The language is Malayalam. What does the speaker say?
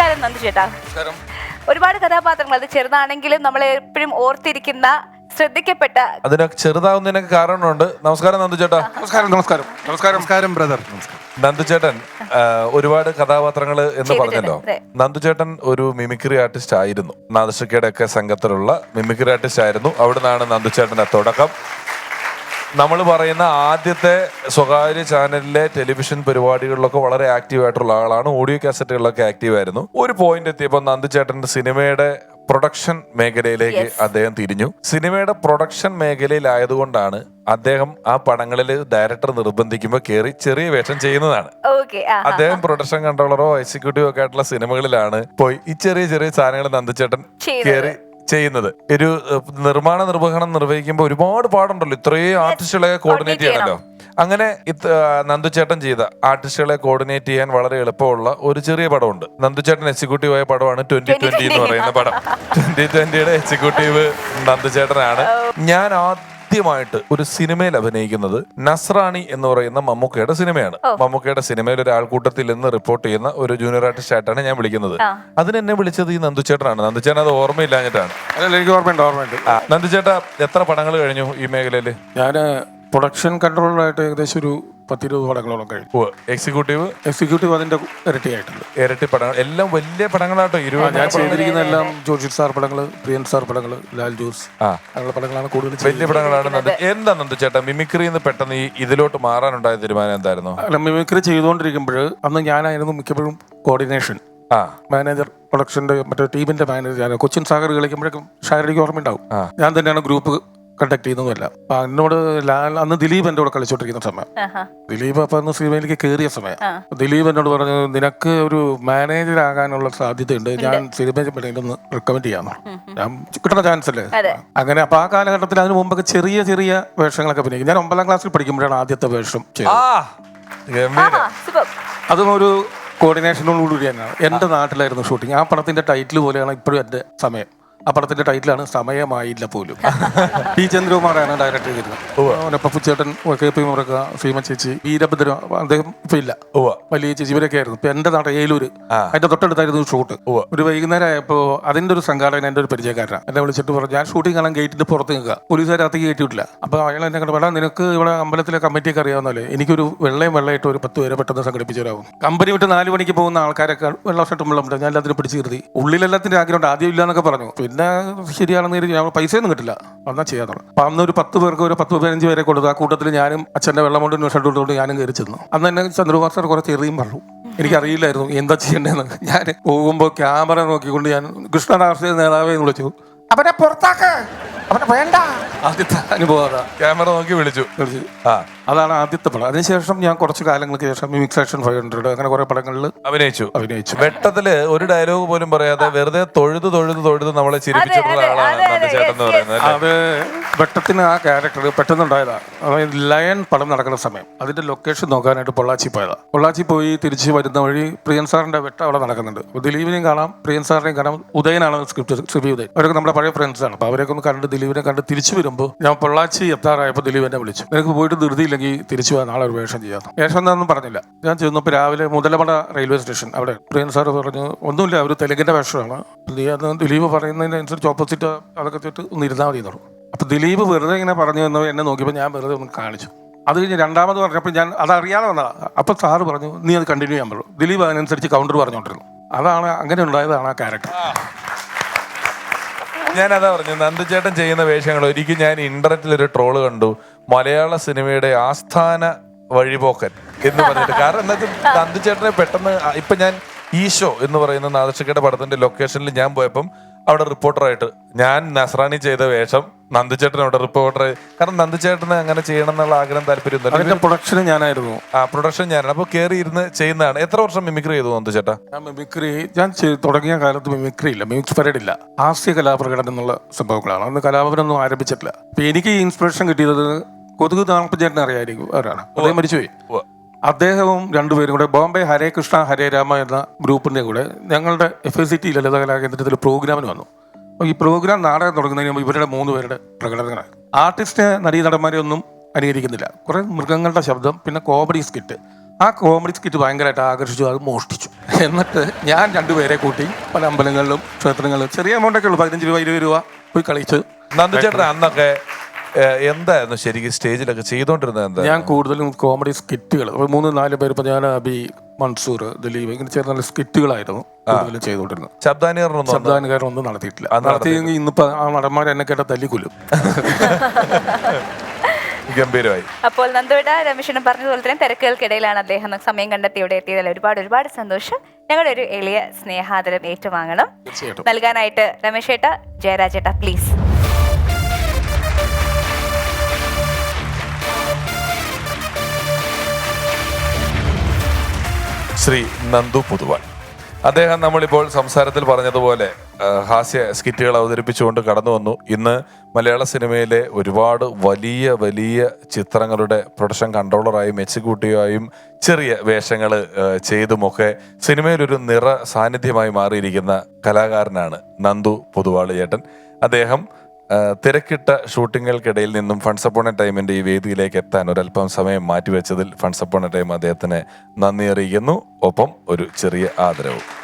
നമസ്കാരം നന്ദു ചേട്ടാ. നമസ്കാരം. ഒരുപാട് കഥാപാത്രങ്ങൾ അത് ചെറുതാണെങ്കിലും നമ്മൾ എപ്പോഴും ഓർത്തിരിക്കുന്ന ശ്രദ്ധിക്കപ്പെട്ട അതിനൊക്കെ ചെറുതാവുന്നതിനൊക്കെ കാരണമുണ്ട്. നമസ്കാരം നന്ദു ചേട്ടാ. നമസ്കാരം നമസ്കാരം. നമസ്കാരം. നമസ്കാരം ബ്രദർ. നന്ദു ചേട്ടൻ ഒരുപാട് കഥാപാത്രങ്ങൾ എന്ന് പറഞ്ഞല്ലോ. നന്ദു ചേട്ടൻ ഒരു മിമിക്രി ആർട്ടിസ്റ്റ് ആയിരുന്നു. നാദശക്കയുടെ ഒക്കെ സംഘത്തിലുള്ള മിമിക്രി ആർട്ടിസ്റ്റ് ആയിരുന്നു. അവിടുന്നാണ് നന്ദു ചേട്ടന്റെ തുടക്കം. നമ്മൾ പറയുന്ന ആദ്യത്തെ സ്വകാര്യ ചാനലിലെ ടെലിവിഷൻ പരിപാടികളിലൊക്കെ വളരെ ആക്റ്റീവ് ആയിട്ടുള്ള ആളാണ്. ഓഡിയോ കാസറ്റുകളിലൊക്കെ ആക്റ്റീവ് ആയിരുന്നു. ഒരു പോയിന്റ് എത്തിയപ്പോൾ നന്ദു ചേട്ടന്റെ സിനിമയുടെ പ്രൊഡക്ഷൻ മേഖലയിലേക്ക് അദ്ദേഹം തിരിഞ്ഞു. സിനിമയുടെ പ്രൊഡക്ഷൻ മേഖലയിലായതുകൊണ്ടാണ് അദ്ദേഹം ആ പടങ്ങളിൽ ഡയറക്ടർ നിർബന്ധിക്കുമ്പോൾ കയറി ചെറിയ വേഷം ചെയ്യുന്നതാണ്. അദ്ദേഹം പ്രൊഡക്ഷൻ കൺട്രോളറോ എക്സിക്യൂട്ടീവോ ഒക്കെ ആയിട്ടുള്ള സിനിമകളിലാണ് പോയി ഈ ചെറിയ ചെറിയ സാധനങ്ങൾ നന്ദിച്ചേട്ടൻ. കയറി ചെയ്യുന്നത്. ഒരു നിർമ്മാണ നിർവഹണം നിർവഹിക്കുമ്പോൾ ഒരുപാട് പാടുണ്ടല്ലോ. ഇത്രയും ആർട്ടിസ്റ്റുകളെ കോർഡിനേറ്റ് ചെയ്യണല്ലോ. അങ്ങനെ നന്ദുചേട്ടൻ ചെയ്ത ആർട്ടിസ്റ്റുകളെ കോർഡിനേറ്റ് ചെയ്യാൻ വളരെ എളുപ്പമുള്ള ഒരു ചെറിയ പടമുണ്ട്. നന്ദുചേട്ടൻ എക്സിക്യൂട്ടീവ് ആയ പടമാണ് ട്വന്റി ട്വന്റി എന്ന് പറയുന്ന പടം. ട്വന്റി ട്വന്റിയുടെ എക്സിക്യൂട്ടീവ് നന്ദുചേട്ടനാണ്. ഞാൻ ആദ്യമായിട്ട് ഒരു സിനിമയിൽ അഭിനയിക്കുന്നത് നസ്രാണി എന്ന് പറയുന്ന മമ്മൂക്കയുടെ സിനിമയാണ്. മമ്മൂക്കയുടെ സിനിമയിൽ ഒരു ആൾക്കൂട്ടത്തിൽ നിന്ന് റിപ്പോർട്ട് ചെയ്യുന്ന ഒരു ജൂനിയർ ആർട്ടിസ്റ്റ് ആയിട്ടാണ് ഞാൻ വിളിക്കുന്നത്. അതിനെന്നെ അതിന് എന്നെ വിളിച്ചത് ഈ നന്ദുചേട്ടനാണ് നന്ദുചേട്ടൻ അത് ഓർമ്മയില്ലാഞ്ഞിട്ടാണ്. അല്ല എനിക്ക് ഓർമ്മയുണ്ട് ഓർമ്മയുണ്ട്. നന്ദുചേട്ട നന്ദുചേട്ടാ എത്ര പടങ്ങൾ കഴിഞ്ഞു ഈ മേഖലയിൽ ഞാൻ പ്രൊഡക്ഷൻ കൺട്രോളറായിട്ട് ഏകദേശം ഒരു പത്തിരുപത് പടങ്ങളോളം കഴിഞ്ഞു. എക്സിക്യൂട്ടീവ് എക്സിക്യൂട്ടീവ് അതിന്റെ ഇരട്ടിയായിട്ടുണ്ട്. ഇരട്ടി പടങ്ങൾ. എല്ലാം വലിയ പടങ്ങളാട്ടോ. ഇരുപത് ഞാൻ ചെയ്തിരിക്കുന്ന എല്ലാം ജോർജി സാർ പടങ്ങൾ പ്രിയൻ സാർ പടങ്ങൾ ലാൽ ജോസ് അങ്ങനെ അങ്ങനെയുള്ള പടങ്ങളാണ് കൂടുതൽ വലിയ. പടങ്ങളാണ് നന്ദു. ചേട്ടാ മിമിക്രി എന്ന് പെട്ടെന്ന് ഈ ഇതിലോട്ട് മാറാനുണ്ടായ തീരുമാനം എന്തായിരുന്നു? അല്ല മിമിക്രി ചെയ്തുകൊണ്ടിരിക്കുമ്പോൾ അന്ന് ഞാനായിരുന്നു മിക്കപ്പോഴും കോർഡിനേഷൻ മാനേജർ പ്രൊഡക്ഷന്റെ മറ്റേ ടീമിന്റെ മാനേജർ കൊച്ചിൻ സാഗർ കളിക്കുമ്പോഴേക്കും ഷാരടിക്ക് ഓർമ്മയുണ്ടാവും. ഞാൻ തന്നെയാണ് ഗ്രൂപ്പ് കണ്ടക്ട് ചെയ്യുന്നതുമല്ല അപ്പൊ എന്നോട് ലാൽ അന്ന് ദിലീപ് എന്റെ കൂടെ കളിച്ചോണ്ടിരിക്കുന്ന സമയം. ദിലീപ് അപ്പൊ അന്ന് സിനിമയിലേക്ക് കയറിയ സമയം. ദിലീപ് എന്നോട് പറഞ്ഞു നിനക്ക് ഒരു മാനേജർ ആകാനുള്ള സാധ്യതയുണ്ട്. ഞാൻ സിനിമയിൽ ഒന്ന് റെക്കമെൻഡ് ചെയ്യാന്ന്. ഞാൻ കിട്ടുന്ന ചാൻസ് അല്ലേ? അങ്ങനെ അപ്പൊ ആ കാലഘട്ടത്തിൽ അതിന് മുമ്പൊക്കെ ചെറിയ ചെറിയ വേഷങ്ങളൊക്കെ അഭിനയിക്കും. ഞാൻ ഒമ്പതാം ക്ലാസ്സിൽ പഠിക്കുമ്പോഴാണ് ആദ്യത്തെ വേഷം ചെയ്തത്. അതും ഒരു കോർഡിനേഷനോടുകൂടി തന്നെയാണ്. എന്റെ നാട്ടിലായിരുന്നു ഷൂട്ടിംഗ് ആ പടത്തിന്റെ ടൈറ്റിൽ പോലെയാണ് ഇപ്പോഴും എന്റെ സമയം. ആ പടത്തിന്റെ ടൈറ്റിലാണ് സമയമായില്ല പോലും. പി ചന്ദ്രകുമാറാണ് ഡയറക്ടർ ചെയ്തിരുന്നത്. പപ്പുച്ചേട്ടൻ കെ പി മുറക്ക സീമ ചേച്ചി വീരഭദ്ര അദ്ദേഹം ഇപ്പൊ ഇല്ല. വലിയ ചേച്ചി ഇവരൊക്കെ ആയിരുന്നു. ഇപ്പൊ എന്റെ നാട് ഏലൂര്. അതിന്റെ തൊട്ടടുത്തായിരുന്നു ഷൂട്ട്. ഒരു വൈകുന്നേരം ആയപ്പോ അതിന്റെ ഒരു സംഘാടകൻ എന്റെ ഒരു പരിചയക്കാരനാണ്. എന്നെ വിളിച്ചിട്ട് പറഞ്ഞു ഞാൻ ഷൂട്ടിംഗ് കാണാൻ ഗേറ്റിന്റെ പുറത്ത് നിൽക്കുക. പോലീസുകാർ അകത്തേക്ക് കയറ്റിയിട്ടില്ല. അപ്പൊ അയാൾ എന്നെ കണ്ടു വേണം നിനക്ക് ഇവിടെ അമ്പലത്തിലെ കമ്മിറ്റിയൊക്കെ അറിയാവുന്നല്ലേ? എനിക്കൊരു വെള്ളയും വെള്ളമായിട്ട് ഒരു പത്ത് പേരെ പെട്ടെന്ന് സംഘടിപ്പിച്ചവരാകും കമ്പനി വിട്ട് നാല് മണിക്ക് പോകുന്ന ആൾക്കാരൊക്കെ വെള്ളം ഷട്ടുമ്പോൾ ഞാൻ എല്ലാത്തിനും പിടിച്ചു കരുതി ഉള്ളിലെല്ലാത്തിന്റെ ആഗ്രഹം ആദ്യം ഇല്ല എന്നൊക്കെ പറഞ്ഞു. പിന്നെ ശരിയാണെന്ന് കരുതി ഞാൻ പൈസ ഒന്നും കിട്ടില്ല. എന്നാൽ ചെയ്യാൻ തുടങ്ങി. അപ്പൊ അന്ന് ഒരു പത്ത് പേർക്ക് ഒരു പത്ത് പതിനഞ്ച് പേരെ കൊടുത്തു ആ കൂട്ടത്തിൽ ഞാനും അച്ഛന്റെ വെള്ളം കൊണ്ട് ഷർട്ട് കൊടുത്തുകൊണ്ട് ഞാനും കയറി ചെന്നു. അന്ന് എന്നെ ചന്ദ്രകുമാർ സാർ കുറച്ച് എറിയും പറഞ്ഞു. എനിക്കറിയില്ലായിരുന്നു എന്താ ചെയ്യേണ്ടതെന്ന്. ഞാൻ പോകുമ്പോൾ ക്യാമറ നോക്കിക്കൊണ്ട് ഞാൻ കൃഷ്ണ രാഷ്ട്രീയ നേതാവെന്ന് വിളിച്ചു. അവനെ പുറത്താക്ക്. അവനെ വേണ്ട. ആദ്യത്തെ അനുഭവം അതാ. ക്യാമറ നോക്കി വിളിച്ചു. വിളിച്ചു. ആ. അതാണ് ആദ്യത്തെ പടം. അതിനുശേഷം ഞാൻ കുറച്ച് കാലങ്ങൾക്ക് ശേഷം മിക്സ് ആക്ഷൻ ഫൈവ് ഹൺഡ്രഡ് അങ്ങനെ കുറെ പടങ്ങളിൽ അഭിനയിച്ചു. അഭിനയിച്ചു. വെട്ടത്തിൽ ഒരു ഡയലോഗ് പോലും പറയാതെ വെറുതെ തൊഴുത് തൊഴുത് തൊഴുത് നമ്മളെ ചിരിപ്പിച്ചിട്ടുള്ള അതെ, ആളാണ് അതെ, എന്ന് പറയുന്നത് അല്ലേ? അത് വെട്ടത്തിന് ആ ക്യാരക്ടർ പെട്ടെന്നുണ്ടായതാ. അതായത് ലയൺ പടം നടക്കുന്ന സമയം. അതിന്റെ ലൊക്കേഷൻ നോക്കാനായിട്ട് പൊള്ളാച്ചി പോയതാ. പൊള്ളാച്ചി പോയി തിരിച്ച് വരുന്ന വഴി പ്രിയൻ സാറിന്റെ വെട്ടം അവിടെ നടക്കുന്നുണ്ട്. അപ്പൊ ദിലീപിനെയും കാണാം പ്രിയൻ സാറിനെയും കാണാം. ഉദയനാണ് സ്ക്രിപ്റ്റ് ശ്രീ ഉദയൻ അവരൊക്കെ നമ്മുടെ പഴയ ഫ്രണ്ട്സ് ആണ്. അപ്പൊ അവരൊക്കെ ഒന്ന് കണ്ട് ദിലീപിനെ കണ്ട് തിരിച്ചു വരുമ്പോൾ ഞാൻ പൊള്ളാച്ചി എത്താറായപ്പോൾ ദിലീപ് എന്നെ വിളിച്ചു. നിനക്ക് പോയിട്ട് ധൃതിയില്ലെങ്കിൽ തിരിച്ചു പോകാൻ നാളെ ഒരു വേഷം ചെയ്യാം. വേഷം എന്താണെന്നും പറഞ്ഞില്ല. ഞാൻ ചെന്നപ്പോൾ രാവിലെ മുതലമട റെയിൽവേ സ്റ്റേഷൻ അവിടെ പ്രിയൻ സാർ പറഞ്ഞു ഒന്നുമില്ല അവർ തെലുങ്കിന്റെ വേഷമാണ്. നീ അത് ദിലീപ് പറയുന്നതിനനുസരിച്ച് ഓപ്പോസിറ്റ് അതൊക്കെ ചെയ്തിട്ട് ഒന്ന് ഇരുന്നാൽ മതി എന്നു പറഞ്ഞു. അപ്പൊ ദിലീപ് വെറുതെ ഇങ്ങനെ പറഞ്ഞു എന്ന് എന്നെ നോക്കിയപ്പോൾ ഞാൻ വെറുതെ ഒന്ന് കാണിച്ചു. അത് കഴിഞ്ഞ് രണ്ടാമത് പറഞ്ഞപ്പോൾ ഞാൻ അത് അറിയാതെ വന്നതാ. അപ്പൊ സാറ് പറഞ്ഞു നീ അത് കണ്ടിന്യൂ ചെയ്യാൻ പറഞ്ഞു ദിലീപ് അതിനനുസരിച്ച് കൗണ്ടർ പറഞ്ഞുകൊണ്ടിരുന്നു അതാണ് അങ്ങനെ ഉണ്ടായതാണ് ആ ക്യാരക്ടർ ഞാൻ അതാ പറഞ്ഞു നന്ദുചേട്ടൻ ചെയ്യുന്ന വേഷങ്ങൾ ഒരിക്കലും ഞാൻ ഇന്റർനെറ്റിൽ ഒരു ട്രോൾ കണ്ടു. മലയാള സിനിമയുടെ ആസ്ഥാന വഴിപോക്കൻ എന്ന് പറഞ്ഞിട്ട്. കാരണം വെച്ചാൽ നന്ദുചേട്ടനെ പെട്ടെന്ന് ഇപ്പൊ ഞാൻ ഈശോ എന്ന് പറയുന്ന നാദർശക്കയുടെ പടത്തിന്റെ ലൊക്കേഷനിൽ ഞാൻ പോയപ്പം അവിടെ റിപ്പോർട്ടറായിട്ട് ഞാൻ നസ്രാണി ചെയ്ത വേഷം നന്ദുചേട്ടൻ അവിടെ റിപ്പോർട്ടർ കാരണം നന്ദിച്ചേട്ടന് അങ്ങനെ ചെയ്യണം എന്നുള്ള ആഗ്രഹം താല്പര്യം പ്രൊഡക്ഷൻ ഞാനായിരുന്നു. ആ പ്രൊഡക്ഷൻ ഞാനാണ്. അപ്പൊ കയറി ഇരുന്ന് ചെയ്യുന്നതാണ്. എത്ര വർഷം മിമിക്രി ചെയ്തു നന്ദിച്ചേട്ടാ ഞാൻ മിമിക്രി ഞാൻ തുടങ്ങിയ കാലത്ത് മിമിക്രി ഇല്ല. മിമിക്സ് പരേഡ് ഇല്ല. ഹാസ്യ കലാപ്രകടനം എന്നുള്ള സംഭവങ്ങളാണ്. അന്ന് കലാഭവനൊന്നും ആരംഭിച്ചിട്ടില്ല. അപ്പൊ എനിക്ക് ഇൻസ്പിറേഷൻ കിട്ടിയത് കൊതുക് താമപ്പച്ചേട്ടനെ അറിയായിരിക്കും അവരാണ് അദ്ദേഹം മരിച്ചുപോയി. അദ്ദേഹവും രണ്ടുപേരും കൂടെ ബോംബെ ഹരേ കൃഷ്ണ ഹരേ രാമ എന്ന ഗ്രൂപ്പിന്റെ കൂടെ ഞങ്ങളുടെ F S C T Lalithakala കേന്ദ്രത്തിൽ പ്രോഗ്രാമിന് വന്നു. അപ്പോൾ ഈ പ്രോഗ്രാം നാടകം തുടങ്ങുന്നതിന് മുമ്പ് ഇവരുടെ മൂന്ന് പേരുടെ പ്രകടനങ്ങളാണ് ആർട്ടിസ്റ്റ് നടീ നടന്മാരെ ഒന്നും അനുകരിക്കുന്നില്ല കുറെ മൃഗങ്ങളുടെ ശബ്ദം പിന്നെ കോമഡി സ്കിറ്റ് ആ കോമഡി സ്കിറ്റ് ഭയങ്കരമായിട്ട് ആകർഷിച്ചു അത് മോഷ്ടിച്ചു. എന്നിട്ട് ഞാൻ രണ്ടുപേരെ കൂട്ടി പല അമ്പലങ്ങളിലും ക്ഷേത്രങ്ങളിലും ചെറിയ എമൗണ്ടൊക്കെ ഉള്ളൂ പതിനഞ്ച് രൂപ ഇരുപത് രൂപ പോയി കളിച്ച്. നന്ദിച്ചേട്ടൻ അന്നൊക്കെ എന്തായിരുന്നു ശരിക്കും സ്റ്റേജിലൊക്കെ ചെയ്തോണ്ടിരുന്നത് എന്താ ഞാൻ കൂടുതലും കോമഡി സ്കിറ്റുകൾ മൂന്ന് നാല് പേര് ഇപ്പൊ ഞാൻ അബി മൻസൂർ ദിലീപ് ഇങ്ങനെ ചേർന്ന നല്ല സ്കിറ്റുകളായിരുന്നു കൂടുതലും ചെയ്തുകൊണ്ടിരുന്നത്. ശബ്ദാനുകരണം ശബ്ദാനുകാരൻ ഒന്നും നടത്തിയിട്ടില്ല. നടത്തിയെങ്കിൽ ഇന്നിപ്പോ ആ നടന്മാർ എന്നെ കേട്ട തല്ലിക്കൊല്ലും. ഗംഭീരമായി. അപ്പോൾ നന്ദുവിട രമേശനും പറഞ്ഞതുപോലെ തന്നെ തിരക്കുകൾക്കിടയിലാണ് അദ്ദേഹം സമയം കണ്ടെത്തി ഇവിടെ എത്തിയതിൽ ഒരുപാട് ഒരുപാട് സന്തോഷം. ഞങ്ങളുടെ ഒരു എളിയ സ്നേഹാദരം ഏറ്റുവാങ്ങണം. നൽകാനായിട്ട് രമേശേട്ട ജയരാജേട്ട പ്ലീസ് ശ്രീ നന്ദു പുതുവാൾ അദ്ദേഹം നമ്മളിപ്പോൾ സംസാരത്തിൽ പറഞ്ഞതുപോലെ ഹാസ്യ സ്കിറ്റുകൾ അവതരിപ്പിച്ചുകൊണ്ട് കടന്നു വന്നു. ഇന്ന് മലയാള സിനിമയിലെ ഒരുപാട് വലിയ വലിയ ചിത്രങ്ങളുടെ പ്രൊഡക്ഷൻ കൺട്രോളറായും എക്സിക്യൂട്ടീവായും ചെറിയ വേഷങ്ങൾ ചെയ്തുമൊക്കെ സിനിമയിലൊരു നിറ സാന്നിധ്യമായി മാറിയിരിക്കുന്ന കലാകാരനാണ് നന്ദു പുതുവാളി ചേട്ടൻ അദ്ദേഹം തിരക്കിട്ട ഷൂട്ടിങ്ങുകൾക്കിടയിൽ നിന്നും ഫൺസ് അപ്പോൺ എ ടൈമിന്റെ ഈ വേദിയിലേക്ക് എത്താൻ ഒരല്പം സമയം മാറ്റിവെച്ചതിൽ ഫൺസ് അപ്പോൺ എ ടൈം അദ്ദേഹത്തിന് നന്ദി അറിയിക്കുന്നു. ഒപ്പം ഒരു ചെറിയ ആദരവും.